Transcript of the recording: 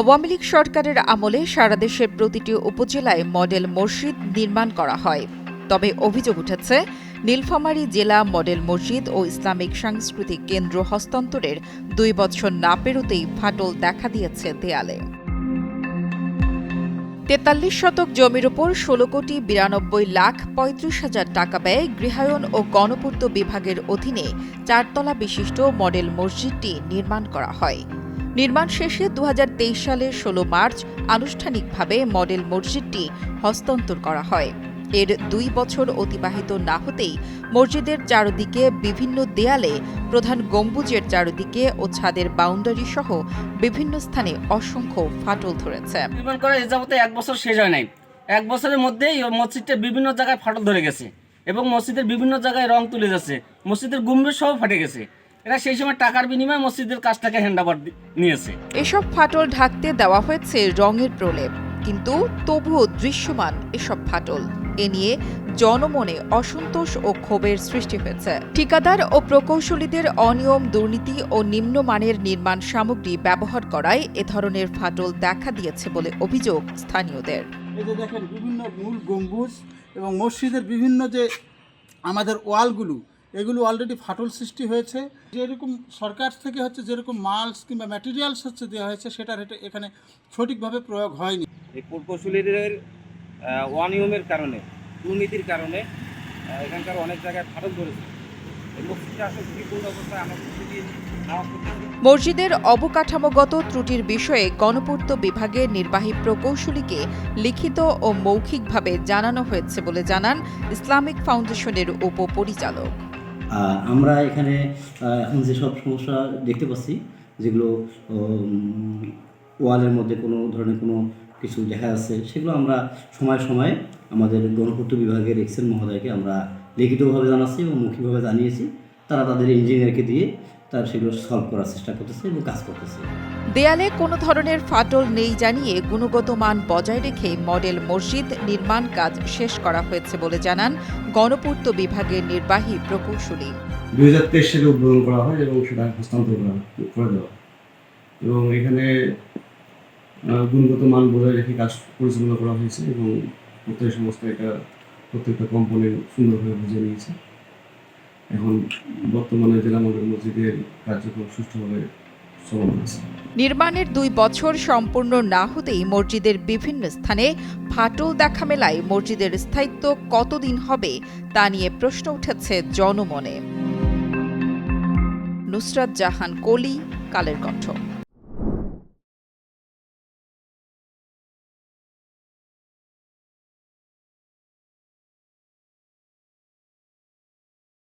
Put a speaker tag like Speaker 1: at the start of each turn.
Speaker 1: আওয়ামী লীগ সরকারের আমলে সারা দেশের প্রতিটি উপজেলায় মডেল মসজিদ নির্মাণ করা হয়। তবে অভিযোগ উঠেছে, নীলফামারী জেলা মডেল মসজিদ ও ইসলামিক সাংস্কৃতিক কেন্দ্র হস্তান্তরের দুই বছর না পেরোতেই ফাটল দেখা দিয়েছে দেয়ালে। তেতাল্লিশ শতক জমির ওপর ষোলো কোটি বিরানব্বই লাখ পঁয়ত্রিশ হাজার টাকা ব্যয়ে গৃহায়ন ও গণপূর্ত বিভাগের অধীনে চারতলা বিশিষ্ট মডেল মসজিদটি নির্মাণ করা হয়। নির্মাণ শেষে দু সালের ষোলো মার্চ আনুষ্ঠানিকভাবে মডেল মসজিদটি হস্তান্তর করা হয়। এর দুই বছর অতিবাহিত না হতেই মসজিদের চারদিকে বিভিন্ন দেয়ালে, প্রধান গম্বুজের চারদিকে ও ছাদের বাউন্ডারি সহ বিভিন্ন স্থানে অসংখ্য ফাটল ধরেছে।
Speaker 2: নির্মাণ করা যাবতে এক বছর শেষ হয় নাই। এক বছরের মধ্যেই মসজিদটা বিভিন্ন জায়গায় ফাটল ধরে গেছে এবং মসজিদের বিভিন্ন জায়গায় রং তুলে যাচ্ছে। মসজিদের গুম্বের সহ ফাটে গেছে। এরা সেই সময় টাকার বিনিময়ে মসজিদের কাজটাকে হ্যান্ডওভার নিয়েছে।
Speaker 1: এসব ফাটল ঢাকতে দেওয়া হয়েছে রঙের প্রলেপ কিন্তু তবুও দৃশ্যমান এসব ফাটল। এ নিয়ে জনমনে অসন্তোষ ও ক্ষোভের সৃষ্টি হয়েছে। ঠিকাদার ও প্রকৌশলীদের অনিয়ম দুর্নীতি ও নিম্নমানের নির্মাণ সামগ্রী ব্যবহার করায় এ ধরনের ফাটল দেখা দিয়েছে বলে অভিযোগ স্থানীয়দের।
Speaker 3: এই দেখেন বিভিন্ন মূল গম্বুজ এবং মসজিদের বিভিন্ন যে আমাদের ওয়ালগুলো এগুলো অলরেডি ফাটল সৃষ্টি হয়েছে। যেরকম সরকার থেকে হচ্ছে যেরকম মালস কিংবা ম্যাটেরিয়ালস হচ্ছে দেওয়া হয়েছে সেটার এটা এখানে সঠিকভাবে প্রয়োগ হয়নি।
Speaker 4: এই প্রকৌশলীদের অনিয়মের কারণে দুর্নীতির কারণে এখানকার অনেক জায়গায় ফাটল ধরেছে।
Speaker 1: মসজিদের অবকাঠামোগত ত্রুটির বিষয়ে গণপূর্ত বিভাগের নির্বাহী প্রকৌশলীকে লিখিত ও মৌখিকভাবে জানানো হয়েছে বলে জানান ইসলামিক ফাউন্ডেশনের উপপরিচালক।
Speaker 5: আর আমরা এখানে এখন যেসব সমস্যা দেখতে পাচ্ছি, যেগুলো ওয়ালের মধ্যে কোনো ধরনের কোনো কিছু দেখা যাচ্ছে, সেগুলো আমরা সময় সময় আমাদের গণপূর্ত বিভাগের এক্সেল মহোদয়কে আমরা লিখিতভাবে জানাচ্ছি এবং মৌখিকভাবে জানিয়েছি। তারা তাদের ইঞ্জিনিয়ারকে দিয়ে তার সেগুলো সলভ করার চেষ্টা করতেছে এবং কাজ করতেছে।
Speaker 1: দেয়ালে কোনো ধরনের ফাটল নেই জানিয়ে গুণগত মান বজায় রেখে মডেল মসজিদ নির্মাণ কাজ শেষ করা হয়েছে বলে জানান গণপূর্ত বিভাগের নির্বাহী প্রকৌশলী।
Speaker 6: দুই হাজার তেইশ সালে উদ্বোধন করা হয় এবং সেটা হস্তান্তর করা করে দেওয়া এবং এখানে গুণগত মান বজায় রেখে কাজ পরিচালনা করা হয়েছে এবং প্রত্যেক সমস্ত এটা প্রত্যেকটা কোম্পানির সুন্দরভাবে বুঝে নিয়েছে। এখন বর্তমানে জেলা মসজিদের কার্যক্রম সুষ্ঠুভাবে
Speaker 1: নির্মাণের দুই বছর সম্পূর্ণ না হতেই মসজিদের বিভিন্ন স্থানে ফাটল দেখা মেলায় মসজিদের স্থায়িত্ব কতদিন হবে তা নিয়ে প্রশ্ন উঠেছে জনমনে। নুসরাত জাহান, কলি, কালের কণ্ঠ।